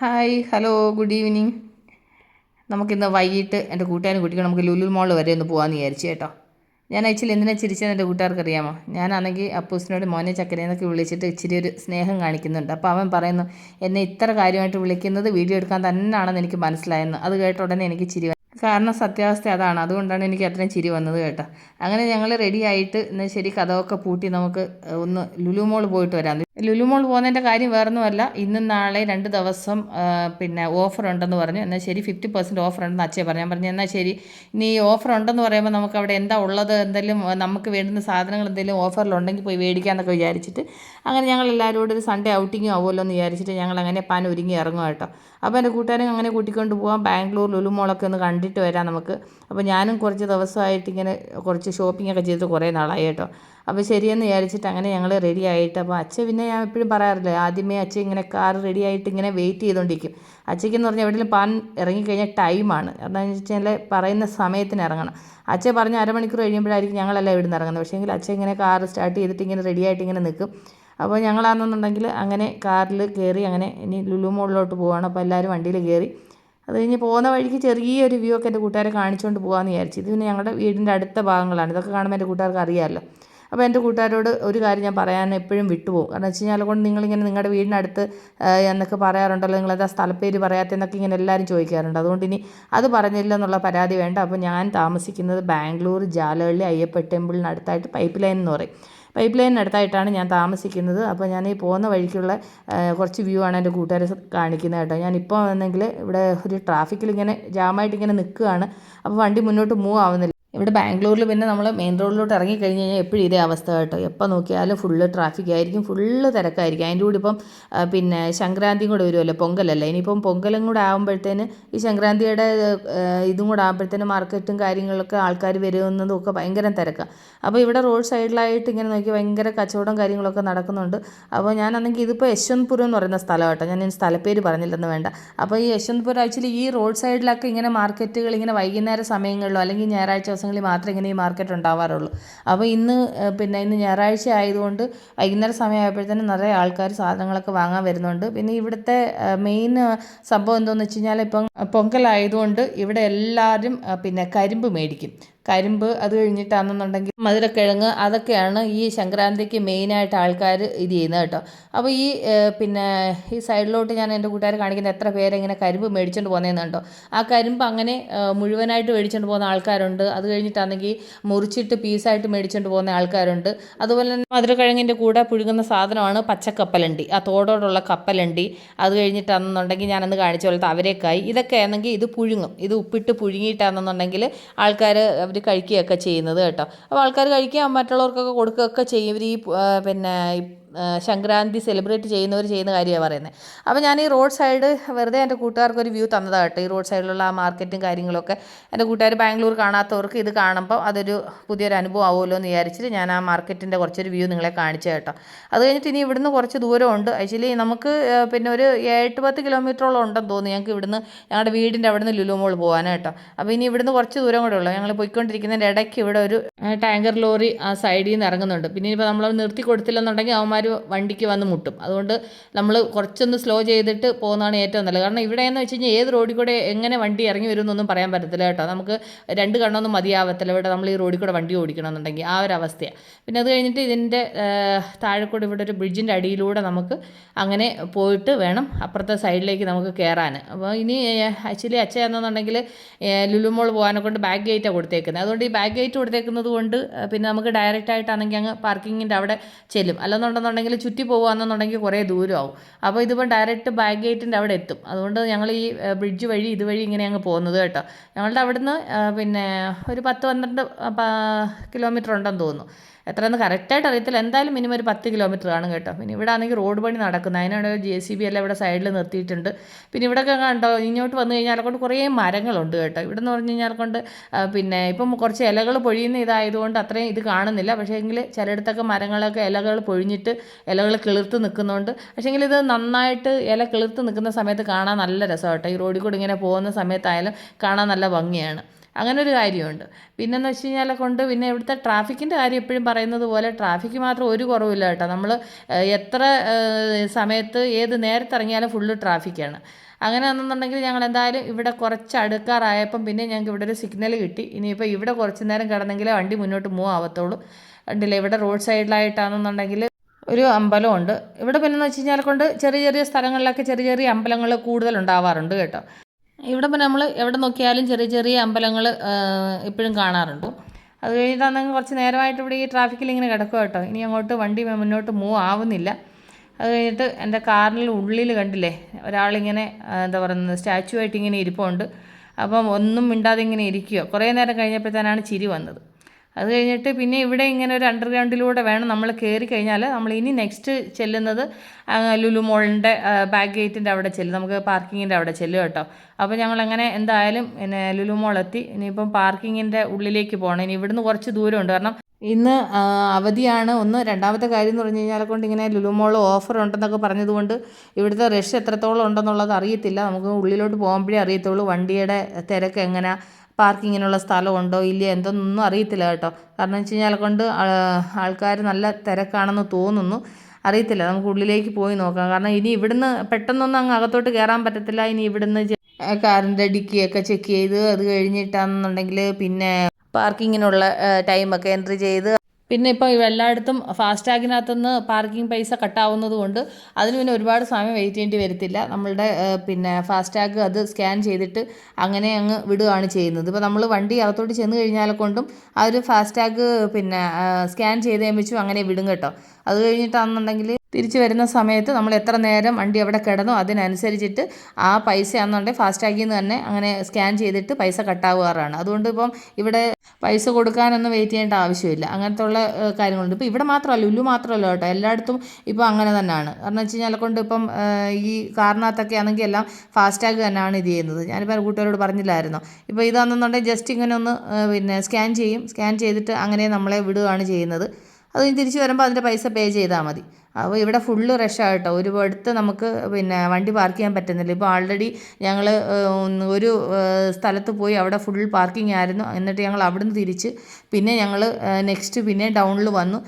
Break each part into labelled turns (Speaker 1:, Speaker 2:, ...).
Speaker 1: Hi hello good evening. നമുക്കിന്ന് വൈകിട്ട് എന്റെ കൂട്ടുകാരും കുട്ടികളും നമുക്ക് ലുലു മോൾ വരെ ഒന്ന് പോകാമെന്ന് വിചാരിച്ചു കേട്ടോ. ഞാൻ ആക്ച്വലി എന്തിനാ ചിരിച്ചതെന്ന് എന്റെ കൂട്ടുകാർക്ക് അറിയാമോ ഞാനാണെങ്കിൽ അപ്പൂസിനോട് മോനെ ചക്കരയെന്നൊക്കെ വിളിച്ചിട്ട് ഇച്ചിരി ഒരു സ്നേഹം കാണിക്കുന്നുണ്ട്. അപ്പോൾ അവൻ പറയുന്നു എന്നെ ഇത്ര കാര്യമായിട്ട് വിളിക്കുന്നത് വീഡിയോ എടുക്കാൻ തന്നെയാണെന്ന് എനിക്ക് മനസ്സിലായെന്ന്. അത് കേട്ട ഉടനെ എനിക്ക് ചിരി. കാരണം സത്യാവസ്ഥ അതാണ്. അതുകൊണ്ടാണ് എനിക്ക് അത്രയും ചിരി വന്നത് കേട്ടോ. അങ്ങനെ ഞങ്ങൾ റെഡി ആയിട്ട് എന്നാൽ ശരി കഥമൊക്കെ പൂട്ടി നമുക്ക് ഒന്ന് ലുലു മോൾ പോയിട്ട് വരാം. ലുലു മോൾ പോകുന്നതിന്റെ കാര്യം വേറൊന്നുമല്ല. ഇന്നും നാളെ രണ്ട് ദിവസം പിന്നെ ഓഫർ ഉണ്ടെന്ന് പറഞ്ഞു. എന്നാൽ ശരി ഫിഫ്റ്റി പെർസെന്റ് ഓഫർ ഉണ്ടെന്ന് അച്ഛയെ പറഞ്ഞു. ഞാൻ പറഞ്ഞു എന്നാൽ ശരി ഇനി ഈ ഓഫർ ഉണ്ടെന്ന് പറയുമ്പോൾ നമുക്ക് അവിടെ എന്താ ഉള്ളത്? എന്തെങ്കിലും നമുക്ക് വേണ്ടുന്ന സാധനങ്ങൾ എന്തെങ്കിലും ഓഫറിലുണ്ടെങ്കിൽ പോയി മേടിക്കാമെന്നൊക്കെ വിചാരിച്ചിട്ട് അങ്ങനെ ഞങ്ങൾ എല്ലാവരും കൂടെ ഒരു സൺഡേ ഔട്ടിങ് ആവുമല്ലോ എന്ന് വിചാരിച്ചിട്ട് ഞങ്ങൾ അങ്ങനെ പാൻ ഒരുങ്ങി ഇറങ്ങും കേട്ടോ. അപ്പോൾ എന്റെ കൂട്ടുകാരും അങ്ങനെ കൂട്ടിക്കൊണ്ട് പോകാം ബാംഗ്ലൂർ ലുലു മോളൊക്കെ ഒന്ന് കണ്ടിട്ട് വരാം നമുക്ക്. അപ്പോൾ ഞാനും കുറച്ച് ദിവസമായിട്ട് ഇങ്ങനെ കുറച്ച് ഷോപ്പിംഗ് ഒക്കെ ചെയ്തിട്ട് കുറേ നാളായി കേട്ടോ. അപ്പോൾ ശരിയെന്ന് വിചാരിച്ചിട്ട് അങ്ങനെ ഞങ്ങൾ റെഡി ആയിട്ട് അപ്പോൾ അച്ഛൻ പിന്നെ ഞാൻ എപ്പോഴും പറയാറില്ലേ ആദ്യമേ അച്ഛൻ ഇങ്ങനെ കാർ റെഡി ആയിട്ട് ഇങ്ങനെ വെയിറ്റ് ചെയ്തുകൊണ്ടിരിക്കും അച്ഛയ്ക്കെന്ന് പറഞ്ഞാൽ എവിടെയെങ്കിലും പാൻ ഇറങ്ങിക്കഴിഞ്ഞാൽ ടൈമാണ് എന്താണെന്ന് വെച്ചാൽ പറയുന്ന സമയത്തിന് ഇറങ്ങണം. അച്ഛൻ പറഞ്ഞ അരമണിക്കൂർ കഴിയുമ്പോഴായിരിക്കും ഞങ്ങളെല്ലാം ഇവിടെ നിന്ന് ഇറങ്ങുന്നത്. പക്ഷേ എങ്കിൽ അച്ഛൻ ഇങ്ങനെ കാർ സ്റ്റാർട്ട് ചെയ്തിട്ട് ഇങ്ങനെ റെഡി ആയിട്ട് ഇങ്ങനെ നിൽക്കും അപ്പോൾ ഞങ്ങളാണെന്നുണ്ടെങ്കിൽ അങ്ങനെ കാറിൽ കയറി അങ്ങനെ ഇനി ലുലു മോളിലോട്ട് പോവുകയാണ് അപ്പോൾ എല്ലാവരും വണ്ടിയിൽ കയറി അത് കഴിഞ്ഞ് പോകുന്ന വഴിക്ക് ചെറിയൊരു വ്യൂ ഒക്കെ എന്റെ കൂട്ടുകാരെ കാണിച്ചുകൊണ്ട് പോകാമെന്ന് വിചാരിച്ചു. ഇത് പിന്നെ ഞങ്ങളുടെ വീടിന്റെ അടുത്ത ഭാഗങ്ങളാണ്. ഇതൊക്കെ കാണുമ്പോൾ എന്റെ കൂട്ടുകാർക്ക് അറിയാമല്ലോ അപ്പോൾ എന്റെ കൂട്ടുകാരോട് ഒരു കാര്യം ഞാൻ പറയാൻ എപ്പോഴും വിട്ടുപോകും. കാരണം വെച്ച് കഴിഞ്ഞാൽ കൊണ്ട് നിങ്ങളിങ്ങനെ നിങ്ങളുടെ വീടിനടുത്ത് എന്നൊക്കെ പറയാറുണ്ടല്ലോ നിങ്ങളെന്താ സ്ഥലപ്പേര് പറയാത്തെന്നൊക്കെ ഇങ്ങനെ എല്ലാവരും ചോദിക്കാറുണ്ട്. അതുകൊണ്ട് ഇനി അത് പറഞ്ഞില്ല എന്നുള്ള പരാതി വേണ്ട. അപ്പോൾ ഞാൻ താമസിക്കുന്നത് ബാംഗ്ലൂർ ജാലഹള്ളി അയ്യപ്പ ടെമ്പിളിനടുത്തായിട്ട് പൈപ്പ് ലൈൻ എന്ന് പറയും. പൈപ്പ് ലൈനിനടുത്തായിട്ടാണ് ഞാൻ താമസിക്കുന്നത്. അപ്പോൾ ഞാൻ ഈ പോകുന്ന വഴിക്കുള്ള കുറച്ച് വ്യൂ ആണ് എന്റെ കൂട്ടുകാരെ കാണിക്കുന്നത് കേട്ടോ. ഞാനിപ്പോൾ വന്നെങ്കിൽ ഇവിടെ ഒരു ട്രാഫിക്കിൽ ഇങ്ങനെ ജാമായിട്ട് ഇങ്ങനെ നിൽക്കുകയാണ് അപ്പോൾ വണ്ടി മുന്നോട്ട് മൂവ് ആവുന്നില്ല. ഇവിടെ ബാംഗ്ലൂരിൽ പിന്നെ നമ്മൾ മെയിൻ റോഡിലോട്ട് ഇറങ്ങി കഴിഞ്ഞ് കഴിഞ്ഞാൽ എപ്പോഴും ഇതേ അവസ്ഥ കേട്ടോ. എപ്പോൾ നോക്കിയാലും ഫുള്ള് ട്രാഫിക് ആയിരിക്കും ഫുള്ള് തിരക്കായിരിക്കും. അതിന്റെ കൂടി ഇപ്പം പിന്നെ സംക്രാന്തിയും കൂടെ വരുമല്ലോ പൊങ്കലല്ലേ? ഇനിയിപ്പം പൊങ്കലും കൂടെ ആകുമ്പോഴത്തേന് ഈ സംക്രാന്തിയുടെ ഇതും കൂടെ ആകുമ്പോഴത്തേന് മാർക്കറ്റും കാര്യങ്ങളൊക്കെ ആൾക്കാർ വരുന്നതും ഒക്കെ ഭയങ്കര തിരക്കാണ് അപ്പോൾ ഇവിടെ റോഡ് സൈഡിലായിട്ട് ഇങ്ങനെ നോക്കി ഭയങ്കര കച്ചവടം കാര്യങ്ങളൊക്കെ നടക്കുന്നുണ്ട്. അപ്പോൾ ഞാനാണെങ്കിൽ ഇതിപ്പോൾ യശ്വന്ത്പുരം എന്ന് പറയുന്ന സ്ഥലം കേട്ടോ. ഞാൻ സ്ഥലപ്പേര് പറഞ്ഞില്ലെന്ന് വേണ്ട. അപ്പോൾ ഈ യശ്വന്ത്പുരം ആക്ച്വലി ഈ റോഡ് സൈഡിലൊക്കെ ഇങ്ങനെ മാർക്കറ്റുകൾ ഇങ്ങനെ വൈകുന്നേര സമയങ്ങളിലോ അല്ലെങ്കിൽ ഞായറാഴ്ച ദിവസങ്ങളിൽ മാത്രമേ ഇങ്ങനെ ഈ മാർക്കറ്റ് ഉണ്ടാവാറുള്ളൂ. അപ്പോൾ ഇന്ന് പിന്നെ ഇന്ന് ഞായറാഴ്ച ആയതുകൊണ്ട് വൈകുന്നേര സമയമായപ്പോഴത്തേനും നിറയെ ആൾക്കാർ സാധനങ്ങളൊക്കെ വാങ്ങാൻ വരുന്നുണ്ട്. പിന്നെ ഇവിടുത്തെ മെയിൻ സംഭവം എന്തോന്ന് വെച്ച് കഴിഞ്ഞാൽ ഇപ്പം പൊങ്കലായതുകൊണ്ട് ഇവിടെ എല്ലാവരും പിന്നെ കരിമ്പ് മേടിക്കും. കരിമ്പ് അത് കഴിഞ്ഞിട്ടാണെന്നുണ്ടെങ്കിൽ മധുരക്കിഴങ്ങ് അതൊക്കെയാണ് ഈ സംക്രാന്തിക്ക് മെയിനായിട്ട് ആൾക്കാർ ഇത് ചെയ്യുന്നത് കേട്ടോ. അപ്പോൾ ഈ പിന്നെ ഈ സൈഡിലോട്ട് ഞാൻ എന്റെ കൂട്ടുകാർ കാണിക്കുന്ന എത്ര പേരെങ്ങനെ കരിമ്പ് മേടിച്ചുകൊണ്ട് പോകുന്നതെന്ന് കേട്ടോ ആ കരിമ്പ് അങ്ങനെ മുഴുവനായിട്ട് മേടിച്ചുകൊണ്ട് പോകുന്ന ആൾക്കാരുണ്ട്. അത് കഴിഞ്ഞിട്ടാണെങ്കിൽ മുറിച്ചിട്ട് പീസായിട്ട് മേടിച്ചുകൊണ്ട് പോകുന്ന ആൾക്കാരുണ്ട്. അതുപോലെ തന്നെ മധുരക്കിഴങ്ങിന്റെ കൂടെ പുഴുങ്ങുന്ന സാധനമാണ് പച്ചക്കപ്പലണ്ടി. ആ തോടോടുള്ള കപ്പലണ്ടി അത് കഴിഞ്ഞിട്ടാണെന്നുണ്ടെങ്കിൽ ഞാനന്ന് കാണിച്ച പോലത്തെ അവരേക്കായി. ഇതൊക്കെ ആണെങ്കിൽ ഇത് പുഴുങ്ങും. ഇത് ഉപ്പിട്ട് പുഴുങ്ങിയിട്ടാണെന്നുണ്ടെങ്കിൽ ആൾക്കാർ അവർ കഴിക്കുകയൊക്കെ ചെയ്യുന്നത് കേട്ടോ. അപ്പോൾ ആൾക്കാർ കഴിക്കുക മറ്റുള്ളവർക്കൊക്കെ കൊടുക്കുകയൊക്കെ ചെയ്യും. ഇവർ ഈ പിന്നെ സംക്രാന്തി സെലിബ്രേറ്റ് ചെയ്യുന്നവർ ചെയ്യുന്ന കാര്യമാണ് പറയുന്നത് അപ്പോൾ ഞാൻ ഈ റോഡ് സൈഡ് വെറുതെ എന്റെ കൂട്ടുകാർക്ക് ഒരു വ്യൂ തന്നതാണ് കേട്ടോ. ഈ റോഡ് സൈഡിലുള്ള ആ മാർക്കറ്റും കാര്യങ്ങളൊക്കെ എന്റെ കൂട്ടുകാർ ബാംഗ്ലൂർ കാണാത്തവർക്ക് ഇത് കാണുമ്പോൾ അതൊരു പുതിയൊരു അനുഭവം ആവുമല്ലോ എന്ന് വിചാരിച്ചിട്ട് ഞാൻ ആ മാർക്കറ്റിന്റെ കുറച്ചൊരു വ്യൂ നിങ്ങളെ കാണിച്ചു കേട്ടോ. അത് കഴിഞ്ഞിട്ട് ഇനി ഇവിടുന്ന് കുറച്ച് ദൂരമുണ്ട്. ആക്ച്വലി നമുക്ക് പിന്നെ ഒരു എട്ട് പത്ത് കിലോമീറ്ററോളം ഉണ്ടെന്ന് തോന്നുന്നു ഞങ്ങൾക്ക് ഇവിടുന്ന് ഞങ്ങളുടെ വീടിന്റെ അവിടുന്ന് ലുലു മോൾ പോകാൻ കേട്ടോ. അപ്പോൾ ഇനി ഇവിടുന്ന് കുറച്ച് ദൂരം കൂടെ ഉള്ളൂ. ഞങ്ങൾ പോയിക്കൊണ്ടിരിക്കുന്നതിന്റെ ഇടയ്ക്ക് ഇവിടെ ഒരു ടാങ്കർ ലോറി ആ സൈഡിൽ നിന്ന് ഇറങ്ങുന്നുണ്ട്. പിന്നെ ഇപ്പോൾ നമ്മൾ നിർത്തി കൊടുത്തില്ലെന്നുണ്ടെങ്കിൽ അവന്മാർ വണ്ടിക്ക് വന്ന് മുട്ടും. അതുകൊണ്ട് നമ്മൾ കുറച്ചൊന്ന് സ്ലോ ചെയ്തിട്ട് പോകുന്നതാണ് ഏറ്റവും നല്ലത്. കാരണം ഇവിടെ എന്ന് വെച്ച് കഴിഞ്ഞാൽ ഏത് റോഡിൽ കൂടെ എങ്ങനെ വണ്ടി ഇറങ്ങി വരുമെന്നൊന്നും പറയാൻ പറ്റത്തില്ല കേട്ടോ. നമുക്ക് രണ്ട് കണ്ണൊന്നും മതിയാവത്തില്ല. ഇവിടെ നമ്മൾ ഈ റോഡിൽ കൂടെ വണ്ടി ഓടിക്കണമെന്നുണ്ടെങ്കിൽ ആ ഒരു അവസ്ഥയാണ് പിന്നെ അത് കഴിഞ്ഞിട്ട് ഇതിന്റെ താഴെ കൂടെ ഇവിടെ ഒരു ബ്രിഡ്ജിന്റെ അടിയിലൂടെ നമുക്ക് അങ്ങനെ പോയിട്ട് വേണം അപ്പുറത്തെ സൈഡിലേക്ക് നമുക്ക് കയറാൻ അപ്പോൾ ഇനി ആക്ച്വലി അച്ഛൻ എന്നുണ്ടെങ്കിൽ ലുലുമോൾ പോകാനെ കൊണ്ട് ബാക്ക് ഗേറ്റാണ് കൊടുത്തേക്കുന്നത് അതുകൊണ്ട് ഈ ബാക്ക് ഗേറ്റ് കൊടുത്തേക്കുന്നത് കൊണ്ട് പിന്നെ നമുക്ക് ഡയറക്റ്റ് ആയിട്ടാണെങ്കിൽ അങ്ങ് പാർക്കിങ്ങിന്റെ അവിടെ ചെല്ലും. അല്ലെന്നുണ്ടെന്നുണ്ടെങ്കിൽ ചുറ്റി പോകുകയെന്നുണ്ടെങ്കിൽ കുറേ ദൂരമാവും. അപ്പോൾ ഇതിപ്പോൾ ഡയറക്റ്റ് ബാക്ക് ഗേറ്റിന്റെ അവിടെ എത്തും. അതുകൊണ്ട് ഞങ്ങൾ ഈ ബ്രിഡ്ജ് വഴി ഇതുവഴി ഇങ്ങനെ അങ്ങ് പോകുന്നത് കേട്ടോ. ഞങ്ങളുടെ അവിടുന്ന് പിന്നെ ഒരു പത്ത് പന്ത്രണ്ട് കിലോമീറ്റർ ഉണ്ടെന്ന് തോന്നുന്നു. എത്രയെന്ന് കറക്റ്റായിട്ട് അറിയത്തില്ല. എന്തായാലും മിനിമം ഒരു പത്ത് കിലോമീറ്റർ കാണും കേട്ടോ. പിന്നെ ഇവിടെ ആണെങ്കിൽ റോഡ് പണി നടക്കുന്നത് അതിനാണ് ജെ സി ബി എല്ലാം ഇവിടെ സൈഡിൽ നിർത്തിയിട്ടുണ്ട്. പിന്നെ ഇവിടെയൊക്കെ കണ്ടോ ഇങ്ങോട്ട് വന്നു കഴിഞ്ഞാൽ കൊണ്ട് കുറേ മരങ്ങളുണ്ട് കേട്ടോ. ഇവിടെ എന്ന് പറഞ്ഞു കഴിഞ്ഞാൽ കൊണ്ട് പിന്നെ ഇപ്പം കുറച്ച് ഇലകൾ പൊഴിയുന്ന ഇതായതുകൊണ്ട് അത്രയും ഇത് കാണുന്നില്ല. പക്ഷേ എങ്കിൽ ചിലയിടത്തൊക്കെ മരങ്ങളൊക്കെ ഇലകൾ പൊഴിഞ്ഞിട്ട് ഇലകൾ കിളിർത്ത് നിൽക്കുന്നുണ്ട്. പക്ഷേ എങ്കിൽ ഇത് നന്നായിട്ട് ഇല കിളിർത്ത് നിൽക്കുന്ന സമയത്ത് കാണാൻ നല്ല രസമാണ് കേട്ടോ. ഈ റോഡിൽ കൂടി ഇങ്ങനെ പോകുന്ന സമയത്തായാലും കാണാൻ നല്ല ഭംഗിയാണ്. അങ്ങനെ ഒരു കാര്യമുണ്ട്. പിന്നെന്ന് വെച്ച് കഴിഞ്ഞാൽ കൊണ്ട് പിന്നെ ഇവിടുത്തെ ട്രാഫിക്കിന്റെ കാര്യം എപ്പോഴും പറയുന്നത് പോലെ ട്രാഫിക്ക് മാത്രം ഒരു കുറവില്ല കേട്ടോ. നമ്മൾ എത്ര സമയത്ത് ഏത് നേരത്തെ ഇറങ്ങിയാലും ഫുള്ള് ട്രാഫിക്കാണ്. അങ്ങനെ വന്നെന്നുണ്ടെങ്കിൽ ഞങ്ങൾ എന്തായാലും ഇവിടെ കുറച്ച് അടുക്കാറായപ്പം പിന്നെ ഞങ്ങൾക്ക് ഇവിടെ ഒരു സിഗ്നൽ കിട്ടി. ഇനിയിപ്പോൾ ഇവിടെ കുറച്ച് നേരം കിടന്നെങ്കിലേ വണ്ടി മുന്നോട്ട് മൂവ് ആവത്തുള്ളൂ. കണ്ടില്ലേ ഇവിടെ റോഡ് സൈഡിലായിട്ടാണെന്നുണ്ടെങ്കിൽ ഒരു അമ്പലമുണ്ട് ഇവിടെ പിന്നെ എന്ന് വെച്ച് കഴിഞ്ഞാൽ കൊണ്ട് ചെറിയ ചെറിയ സ്ഥലങ്ങളിലൊക്കെ ചെറിയ ചെറിയ അമ്പലങ്ങൾ കൂടുതൽ ഉണ്ടാവാറുണ്ട് കേട്ടോ. ഇവിടെ പിന്നെ നമ്മൾ എവിടെ നോക്കിയാലും ചെറിയ ചെറിയ അമ്പലങ്ങൾ ഇപ്പോഴും കാണാറുണ്ട്. അത് കഴിഞ്ഞിട്ടാണെങ്കിൽ കുറച്ച് നേരമായിട്ട് ഇവിടെ ഈ ട്രാഫിക്കിൽ ഇങ്ങനെ കിടക്കുക കേട്ടോ. ഇനി അങ്ങോട്ട് വണ്ടി മുന്നോട്ട് മൂവ് ആവുന്നില്ല. അത് കഴിഞ്ഞിട്ട് എന്റെ കാറിന്റെ ഉള്ളിൽ കണ്ടില്ലേ ഒരാളിങ്ങനെ എന്താ പറയുന്നത് സ്റ്റാച്ചു ആയിട്ട് ഇങ്ങനെ ഇരിപ്പുണ്ട്. അപ്പം ഒന്നും മിണ്ടാതെ ഇങ്ങനെ ഇരിക്കുക കുറേ നേരം കഴിഞ്ഞപ്പോഴത്തേനാണ് ചിരി വന്നത്. അത് കഴിഞ്ഞിട്ട് പിന്നെ ഇവിടെ ഇങ്ങനെ ഒരു അണ്ടർഗ്രൗണ്ടിലൂടെ വേണം നമ്മൾ കയറി കഴിഞ്ഞാൽ നമ്മൾ ഇനി നെക്സ്റ്റ് ചെല്ലുന്നത് ലുലു മോളിന്റെ ബാക്ക് ഗേറ്റിന്റെ അവിടെ ചെല്ലും. നമുക്ക് പാർക്കിങ്ങിന്റെ അവിടെ ചെല്ലും കേട്ടോ. അപ്പോൾ ഞങ്ങൾ അങ്ങനെ എന്തായാലും പിന്നെ ലുലു എത്തി. ഇനിയിപ്പം പാർക്കിങ്ങിന്റെ ഉള്ളിലേക്ക് പോകണം ഇനി ഇവിടുന്ന് കുറച്ച് ദൂരമുണ്ട്. കാരണം ഇന്ന് അവധിയാണ്. ഒന്ന് രണ്ടാമത്തെ കാര്യം എന്ന് പറഞ്ഞു കഴിഞ്ഞാൽ കൊണ്ട് ഇങ്ങനെ ലുലു മോൾ ഓഫർ ഉണ്ടെന്നൊക്കെ പറഞ്ഞതുകൊണ്ട് ഇവിടുത്തെ റഷ് എത്രത്തോളം ഉണ്ടെന്നുള്ളത് അറിയത്തില്ല. നമുക്ക് ഉള്ളിലോട്ട് പോകുമ്പോഴേ അറിയത്തുള്ളൂ. വണ്ടിയുടെ തിരക്ക് എങ്ങനെ? പാർക്കിങ്ങിനുള്ള സ്ഥലമുണ്ടോ ഇല്ലയോ എന്തൊന്നും അറിയത്തില്ല കേട്ടോ. കാരണം വെച്ച് കഴിഞ്ഞാൽ കൊണ്ട് ആൾക്കാർ നല്ല തിരക്കാണെന്ന് തോന്നുന്നു. അറിയത്തില്ല നമുക്ക് ഉള്ളിലേക്ക് പോയി നോക്കാം. കാരണം ഇനി ഇവിടുന്ന് പെട്ടെന്നൊന്നും അങ്ങ് അകത്തോട്ട് കയറാൻ പറ്റത്തില്ല. ഇനി ഇവിടുന്ന് കാറിന്റെ ഡിക്കിയൊക്കെ ചെക്ക് ചെയ്ത് അത് കഴിഞ്ഞിട്ടാണെന്നുണ്ടെങ്കിൽ പിന്നെ പാർക്കിങ്ങിനുള്ള ടൈമൊക്കെ എൻട്രി ചെയ്ത് പിന്നെ ഇപ്പോൾ എല്ലായിടത്തും ഫാസ്ടാഗിനകത്തുനിന്ന് പാർക്കിംഗ് പൈസ കട്ടാവുന്നത് കൊണ്ട് അതിന് പിന്നെ ഒരുപാട് സമയം വെയിറ്റ് ചെയ്യേണ്ടി വരത്തില്ല. നമ്മളുടെ പിന്നെ ഫാസ്ടാഗ് അത് സ്കാൻ ചെയ്തിട്ട് അങ്ങനെ അങ്ങ് വിടുകയാണ് ചെയ്യുന്നത്. ഇപ്പോൾ നമ്മൾ വണ്ടി അകത്തോട്ട് ചെന്ന് കഴിഞ്ഞാൽ കൊണ്ടും ആ ഒരു ഫാസ്ടാഗ് പിന്നെ സ്കാൻ ചെയ്ത് കഴിയുമ്പോഴും അങ്ങനെ വിടും കേട്ടോ. അത് കഴിഞ്ഞിട്ടാണെന്നുണ്ടെങ്കിൽ തിരിച്ച് വരുന്ന സമയത്ത് നമ്മൾ എത്ര നേരം വണ്ടി അവിടെ കിടന്നു അതിനനുസരിച്ചിട്ട് ആ പൈസ ആണെന്നുണ്ടെങ്കിൽ ഫാസ്റ്റാഗിൽ നിന്ന് തന്നെ അങ്ങനെ സ്കാൻ ചെയ്തിട്ട് പൈസ കട്ടാവാറാണ് അതുകൊണ്ട് ഇപ്പം ഇവിടെ പൈസ കൊടുക്കാനൊന്നും വെയിറ്റ് ചെയ്യേണ്ട ആവശ്യമില്ല. അങ്ങനത്തെ ഉള്ള കാര്യങ്ങളുണ്ട്. ഇപ്പോൾ ഇവിടെ മാത്രമല്ല ഉല്ലു മാത്രമല്ല കേട്ടോ. എല്ലായിടത്തും ഇപ്പോൾ അങ്ങനെ തന്നെയാണ്. കാരണം വെച്ച് കഴിഞ്ഞാൽ കൊണ്ട് ഇപ്പം ഈ കാറിനകത്തൊക്കെ ആണെങ്കിൽ എല്ലാം ഫാസ്റ്റാഗ് തന്നെയാണ് ഇത് ചെയ്യുന്നത്. ഞാനിപ്പോൾ കൂട്ടുകാരോട് പറഞ്ഞില്ലായിരുന്നു? ഇപ്പോൾ ഇതാണെന്നുണ്ടെങ്കിൽ ജസ്റ്റ് ഇങ്ങനെ ഒന്ന് പിന്നെ സ്കാൻ ചെയ്യും. സ്കാൻ ചെയ്തിട്ട് അങ്ങനെ നമ്മളെ വിടുകയാണ് ചെയ്യുന്നത്. അത് തിരിച്ച് വരുമ്പോൾ അതിന്റെ പൈസ പേ ചെയ്താൽ മതി. അപ്പോൾ ഇവിടെ ഫുള്ള് റഷാണ് കേട്ടോ. ഒരു അടുത്ത് നമുക്ക് പിന്നെ വണ്ടി പാർക്ക് ചെയ്യാൻ പറ്റുന്നില്ല. ഇപ്പോൾ ആൾറെഡി ഞങ്ങൾ ഒരു സ്ഥലത്ത് പോയി അവിടെ ഫുൾ പാർക്കിംഗ് ആയിരുന്നു. എന്നിട്ട് ഞങ്ങൾ അവിടുന്ന് തിരിച്ച് പിന്നെ ഞങ്ങൾ നെക്സ്റ്റ് പിന്നെ ടൗണിൽ വന്നു.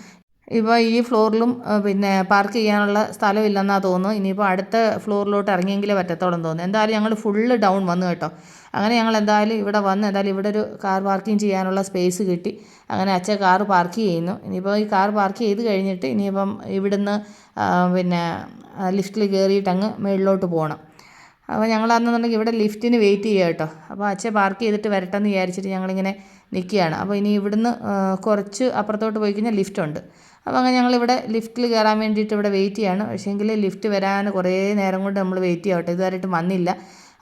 Speaker 1: ഇപ്പോൾ ഈ ഫ്ലോറിലും പിന്നെ പാർക്ക് ചെയ്യാനുള്ള സ്ഥലമില്ലെന്നാണ് തോന്നുന്നു. ഇനിയിപ്പോൾ അടുത്ത ഫ്ലോറിലോട്ട് ഇറങ്ങിയെങ്കിലേ പറ്റത്തോളം തോന്നുന്നു. എന്തായാലും ഞങ്ങൾ ഫുള്ള് ഡൗൺ വന്നു കേട്ടോ. അങ്ങനെ ഞങ്ങൾ എന്തായാലും ഇവിടെ വന്ന് എന്തായാലും ഇവിടെ ഒരു കാർ പാർക്കിംഗ് ചെയ്യാനുള്ള സ്പേസ് കിട്ടി. അങ്ങനെ അച്ഛൻ കാർ പാർക്ക് ചെയ്യുന്നു. ഇനിയിപ്പോൾ ഈ കാർ പാർക്ക് ചെയ്ത് കഴിഞ്ഞിട്ട് ഇനിയിപ്പം ഇവിടുന്ന് പിന്നെ ലിഫ്റ്റിൽ കയറിയിട്ട് അങ്ങ് മുകളിലോട്ട് പോകണം അപ്പോൾ ഞങ്ങൾ അന്നെന്നുണ്ടെങ്കിൽ ഇവിടെ ലിഫ്റ്റിന് വെയിറ്റ് ചെയ്യുക കേട്ടോ. അപ്പോൾ അച്ഛൻ പാർക്ക് ചെയ്തിട്ട് വരട്ടെ എന്ന് വിചാരിച്ചിട്ട് ഞങ്ങളിങ്ങനെ നിൽക്കുകയാണ് അപ്പോൾ ഇനി ഇവിടുന്ന് കുറച്ച് അപ്പുറത്തോട്ട് പോയി കഴിഞ്ഞാൽ ലിഫ്റ്റുണ്ട് അപ്പോൾ അങ്ങനെ ഞങ്ങളിവിടെ ലിഫ്റ്റിൽ കയറാൻ വേണ്ടിയിട്ട് ഇവിടെ വെയിറ്റ് ചെയ്യാണ്. പക്ഷേങ്കിൽ ലിഫ്റ്റ് വരാൻ കുറേ നേരം കൊണ്ട് നമ്മൾ വെയിറ്റ് ചെയ്യാവട്ടെ. ഇതുവരെയായിട്ട് വന്നില്ല.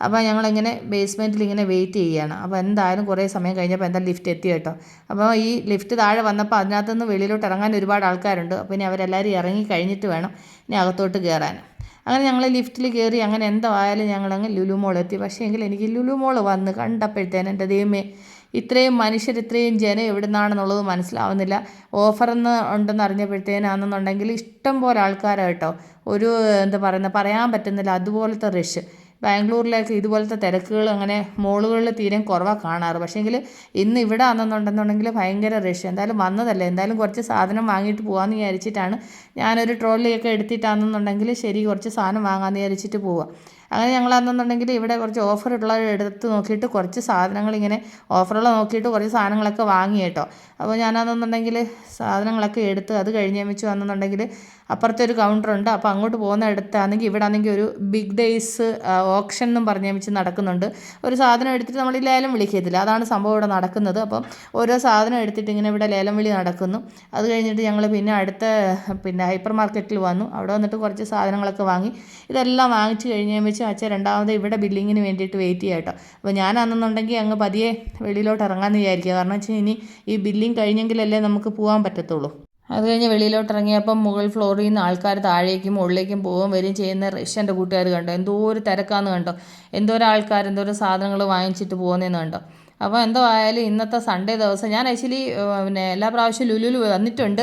Speaker 1: അപ്പോൾ ഞങ്ങളിങ്ങനെ ബേസ്മെന്റിൽ ഇങ്ങനെ വെയിറ്റ് ചെയ്യുകയാണ് അപ്പോൾ എന്തായാലും കുറേ സമയം കഴിഞ്ഞപ്പോൾ എന്താ ലിഫ്റ്റ് എത്തി കേട്ടോ. അപ്പോൾ ഈ ലിഫ്റ്റ് താഴെ വന്നപ്പോൾ അതിനകത്തുനിന്ന് വെളിയിലോട്ട് ഇറങ്ങാൻ ഒരുപാട് ആൾക്കാരുണ്ട്. അപ്പോൾ ഇനി അവരെല്ലാവരും ഇറങ്ങി കഴിഞ്ഞിട്ട് വേണം ഇനി അകത്തോട്ട് കയറാൻ. അങ്ങനെ ഞങ്ങൾ ലിഫ്റ്റിൽ കയറി അങ്ങനെ എന്തോ ആയാലും ഞങ്ങളങ്ങ് ലുലു മോൾ എത്തി. പക്ഷേ എങ്കിൽ എനിക്ക് ലുലു മോൾ വന്ന് കണ്ടപ്പോഴത്തേന് എന്റെ ദൈവമേ ഇത്രയും മനുഷ്യർ ഇത്രയും ജനം എവിടെ നിന്നാണെന്നുള്ളത് മനസ്സിലാവുന്നില്ല. ഓഫറെന്ന് ഉണ്ടെന്ന് അറിഞ്ഞപ്പോഴത്തേനാണെന്നുണ്ടെങ്കിൽ ഇഷ്ടം പോലെ ആൾക്കാരാണ് കേട്ടോ ഒരു എന്താ പറയുന്നത് പറയാൻ പറ്റുന്നില്ല. അതുപോലത്തെ റഷ് ബാംഗ്ലൂരിലേക്ക് ഇതുപോലത്തെ തിരക്കുകൾ അങ്ങനെ മോളുകളിൽ തീരെ കുറവാണ് കാണാറ്. പക്ഷേങ്കിൽ ഇന്ന് ഇവിടെ ആണെന്നുണ്ടെന്നുണ്ടെങ്കിൽ ഭയങ്കര റഷ് എന്തായാലും വന്നതല്ലേ. എന്തായാലും കുറച്ച് സാധനം വാങ്ങിയിട്ട് പോകാമെന്ന് വിചാരിച്ചിട്ടാണ് ഞാനൊരു ട്രോളിയൊക്കെ എടുത്തിട്ടാണെന്നുണ്ടെങ്കിൽ ശരി കുറച്ച് സാധനം വാങ്ങാമെന്ന് വിചാരിച്ചിട്ട് പോവാം. അങ്ങനെ ഞങ്ങൾ അന്നെന്നുണ്ടെങ്കിൽ ഇവിടെ കുറച്ച് ഓഫറുള്ള എടുത്ത് നോക്കിയിട്ട് കുറച്ച് സാധനങ്ങൾ ഇങ്ങനെ ഓഫറുള്ള നോക്കിയിട്ട് കുറച്ച് സാധനങ്ങളൊക്കെ വാങ്ങി കേട്ടോ. അപ്പോൾ ഞാനാണെന്നുണ്ടെങ്കിൽ സാധനങ്ങളൊക്കെ എടുത്ത് അത് കഴിഞ്ഞ് വെച്ച് വന്നെന്നുണ്ടെങ്കിൽ അപ്പുറത്തെ ഒരു കൗണ്ടറുണ്ട് അപ്പോൾ അങ്ങോട്ട് പോകുന്ന അടുത്താണെങ്കിൽ ഇവിടെ ആണെങ്കിൽ ഒരു ബിഗ് ഡേയ്സ് ഓപ്ഷൻ എന്നും പറഞ്ഞ് വെച്ച് നടക്കുന്നുണ്ട്. ഒരു സാധനം എടുത്തിട്ട് നമ്മൾ ഈ ലേലം വിളിക്കത്തില്ല. അതാണ് സംഭവം ഇവിടെ നടക്കുന്നത്. അപ്പം ഓരോ സാധനം എടുത്തിട്ട് ഇങ്ങനെ ഇവിടെ ലേലം വിളി നടക്കുന്നു. അത് കഴിഞ്ഞിട്ട് ഞങ്ങൾ പിന്നെ അടുത്ത പിന്നെ ഹൈപ്പർ മാർക്കറ്റിൽ വന്നു. അവിടെ വന്നിട്ട് കുറച്ച് സാധനങ്ങളൊക്കെ വാങ്ങി. ഇതെല്ലാം വാങ്ങിച്ച് കഴിഞ്ഞ് വെച്ച് അച്ഛൻ രണ്ടാമത് ഇവിടെ ബില്ലിങ്ങിന് വേണ്ടിയിട്ട് വെയിറ്റ് ചെയ്യാം കേട്ടോ. അപ്പോൾ ഞാനാണെന്നുണ്ടെങ്കിൽ അങ്ങ് പതിയെ വെളിയിലോട്ട് ഇറങ്ങാമെന്ന് വിചാരിക്കുക. കാരണം വെച്ചാൽ ഇനി ഈ ബില്ലിങ് കഴിഞ്ഞെങ്കിലല്ലേ നമുക്ക് പോകാൻ പറ്റത്തുള്ളൂ. അത് കഴിഞ്ഞ് വെളിയിലോട്ട് ഇറങ്ങിയപ്പം മുകൾ ഫ്ലോറിൽ നിന്ന് ആൾക്കാർ താഴേക്കും മുകളിലേക്കും പോവുകയും വരികയും ചെയ്യുന്ന റഷ്യന്റെ കൂട്ടുകാർ കണ്ടോ. എന്തോ ഒരു തിരക്കാന്ന് കണ്ടോ. എന്തോരം ആൾക്കാർ എന്തോരം സാധനങ്ങൾ വാങ്ങിച്ചിട്ട് പോകുന്നതെന്ന് കണ്ടോ. അപ്പോൾ എന്തോ ആയാലും ഇന്നത്തെ സൺഡേ ദിവസം ഞാൻ ആക്ച്വലി പിന്നെ എല്ലാ പ്രാവശ്യവും ലുലുലു വന്നിട്ടുണ്ട്.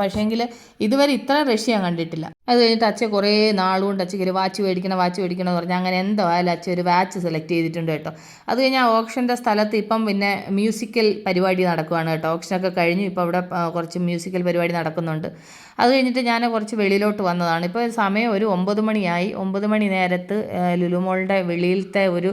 Speaker 1: പക്ഷേങ്കിൽ ഇതുവരെ ഇത്ര റഷ് ഞാൻ കണ്ടിട്ടില്ല. അത് കഴിഞ്ഞിട്ട് അച്ഛൻ കുറേ നാളുകൊണ്ട് അച്ഛയ്ക്ക് വാച്ച് മേടിക്കണം വാച്ച് മേടിക്കണം എന്ന് പറഞ്ഞാൽ അങ്ങനെ എന്തോ ആയാലും അച്ഛൻ ഒരു വാച്ച് സെലക്ട് ചെയ്തിട്ടുണ്ട് കേട്ടോ. അത് കഴിഞ്ഞാൽ ഓപ്ഷന്റെ സ്ഥലത്ത് ഇപ്പം പിന്നെ മ്യൂസിക്കൽ പരിപാടി നടക്കുവാണ് കേട്ടോ. ഓപ്ഷനൊക്കെ കഴിഞ്ഞു. ഇപ്പോൾ അവിടെ കുറച്ച് മ്യൂസിക്കൽ പരിപാടി നടക്കുന്നുണ്ട്. അത് കഴിഞ്ഞിട്ട് ഞാൻ കുറച്ച് വെളിയിലോട്ട് വന്നതാണ്. ഇപ്പോൾ സമയം ഒരു ഒമ്പത് മണിയായി. ഒമ്പത് മണി നേരത്ത് ലുലുമോളുടെ വെളിയിലത്തെ ഒരു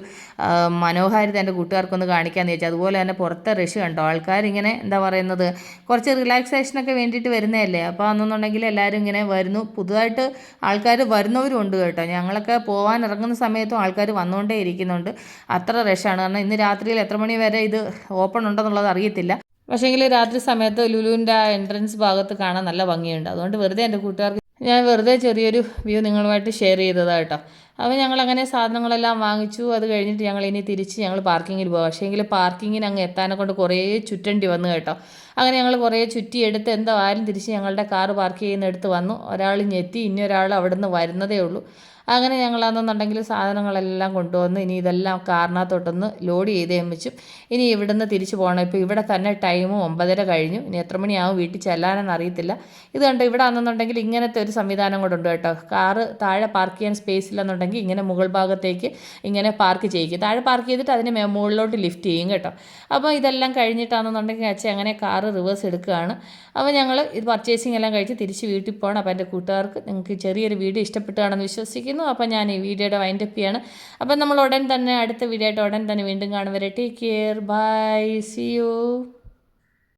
Speaker 1: മനോഹാരിത എന്റെ കൂട്ടുകാർക്കൊന്ന് കാണിക്കാമെന്ന് ചോദിച്ചാൽ അതുപോലെ തന്നെ പുറത്തെ റഷ് കണ്ടോ? ആൾക്കാരിങ്ങനെ എന്താ പറയുന്നത്? കുറച്ച് റിലാക്സേഷനൊക്കെ വേണ്ടിയിട്ട് വരുന്നതല്ലേ? അപ്പോൾ അന്നെന്നുണ്ടെങ്കിൽ എല്ലാവരും ഇങ്ങനെ വരുന്നു. പുതുതായിട്ട് ആൾക്കാർ വരുന്നവരും ഉണ്ട് കേട്ടോ. ഞങ്ങളൊക്കെ പോകാൻ ഇറങ്ങുന്ന സമയത്തും ആൾക്കാർ വന്നുകൊണ്ടേ ഇരിക്കുന്നുണ്ട്. അത്ര റഷാണ് കാരണം ഇന്ന് രാത്രിയിൽ എത്ര മണി വരെ ഇത് ഓപ്പൺ ഉണ്ടെന്നുള്ളത് അറിയത്തില്ല. പക്ഷേങ്കിൽ രാത്രി സമയത്ത് ലുലുവിന്റെ ആ എൻട്രൻസ് ഭാഗത്ത് കാണാൻ നല്ല ഭംഗിയുണ്ട്. അതുകൊണ്ട് വെറുതെ എന്റെ കൂട്ടുകാർക്ക് ഞാൻ വെറുതെ ചെറിയൊരു വ്യൂ നിങ്ങളുമായിട്ട് ഷെയർ ചെയ്തതാണ് കേട്ടോ. അപ്പോൾ ഞങ്ങൾ അങ്ങനെ സാധനങ്ങളെല്ലാം വാങ്ങിച്ചു. അത് കഴിഞ്ഞിട്ട് ഞങ്ങൾ ഇനി തിരിച്ച് ഞങ്ങൾ പാർക്കിങ്ങിൽ പോകാം പക്ഷേ എങ്കിൽ പാർക്കിങ്ങിന് അങ്ങ് എത്താനെ കൊണ്ട് കുറേ ചുറ്റേണ്ടി വന്നു കേട്ടോ. അങ്ങനെ ഞങ്ങൾ കുറേ ചുറ്റി എടുത്ത് എന്തോ ആരും തിരിച്ച് ഞങ്ങളുടെ കാറ് പാർക്ക് ചെയ്യുന്നിടത്ത് വന്നു. ഒരാൾ ഞെത്തി ഇനി ഒരാൾ അവിടെ നിന്ന് വരുന്നതേ ഉള്ളൂ. അങ്ങനെ ഞങ്ങളാണെന്നുണ്ടെങ്കിൽ സാധനങ്ങളെല്ലാം കൊണ്ടുവന്ന് ഇനി ഇതെല്ലാം കാറിനകത്തോട്ടൊന്ന് ലോഡ് ചെയ്തേ വെച്ചു. ഇനി ഇവിടുന്ന് തിരിച്ചു പോകണം ഇപ്പോൾ ഇവിടെ തന്നെ ടൈം ഒമ്പതര കഴിഞ്ഞു. ഇനി എത്ര മണിയാവും വീട്ടിൽ ചെല്ലാനെന്ന് അറിയത്തില്ല. ഇത് കണ്ടോ ഇവിടെ ആണെന്നുണ്ടെങ്കിൽ ഇങ്ങനത്തെ ഒരു സംവിധാനം കൂടെ ഉണ്ട് കേട്ടോ. കാറ് താഴെ പാർക്ക് ചെയ്യാൻ സ്പേസ് ഇല്ലെന്നുണ്ടെങ്കിൽ ഇങ്ങനെ മുകൾ ഭാഗത്തേക്ക് ഇങ്ങനെ പാർക്ക് ചെയ്യിക്കും. താഴെ പാർക്ക് ചെയ്തിട്ട് അതിനെ മുകളിലോട്ട് ലിഫ്റ്റ് ചെയ്യും കേട്ടോ. അപ്പോൾ ഇതെല്ലാം കഴിഞ്ഞിട്ടാണെന്നുണ്ടെങ്കിൽ അച്ഛൻ അങ്ങനെ കാറ് റിവേഴ്സ് എടുക്കുകയാണ്. അപ്പോൾ ഞങ്ങൾ ഇത് പർച്ചേസിങ് എല്ലാം കഴിച്ച് തിരിച്ച് വീട്ടിൽ പോകണം അപ്പോൾ എന്റെ കൂട്ടുകാർക്ക് നിങ്ങൾക്ക് ചെറിയൊരു വീഡിയോ ഇഷ്ടപ്പെട്ടാണെന്ന് വിശ്വസിക്കുന്നു. അപ്പോൾ ഞാൻ ഈ വീഡിയോയുടെ വൈൻഡപ്പ് ചെയ്യാണ്. അപ്പോൾ നമ്മൾ ഉടൻ തന്നെ അടുത്ത വീഡിയോ ആയിട്ട് ഉടൻ തന്നെ വീണ്ടും കാണും take care bye see you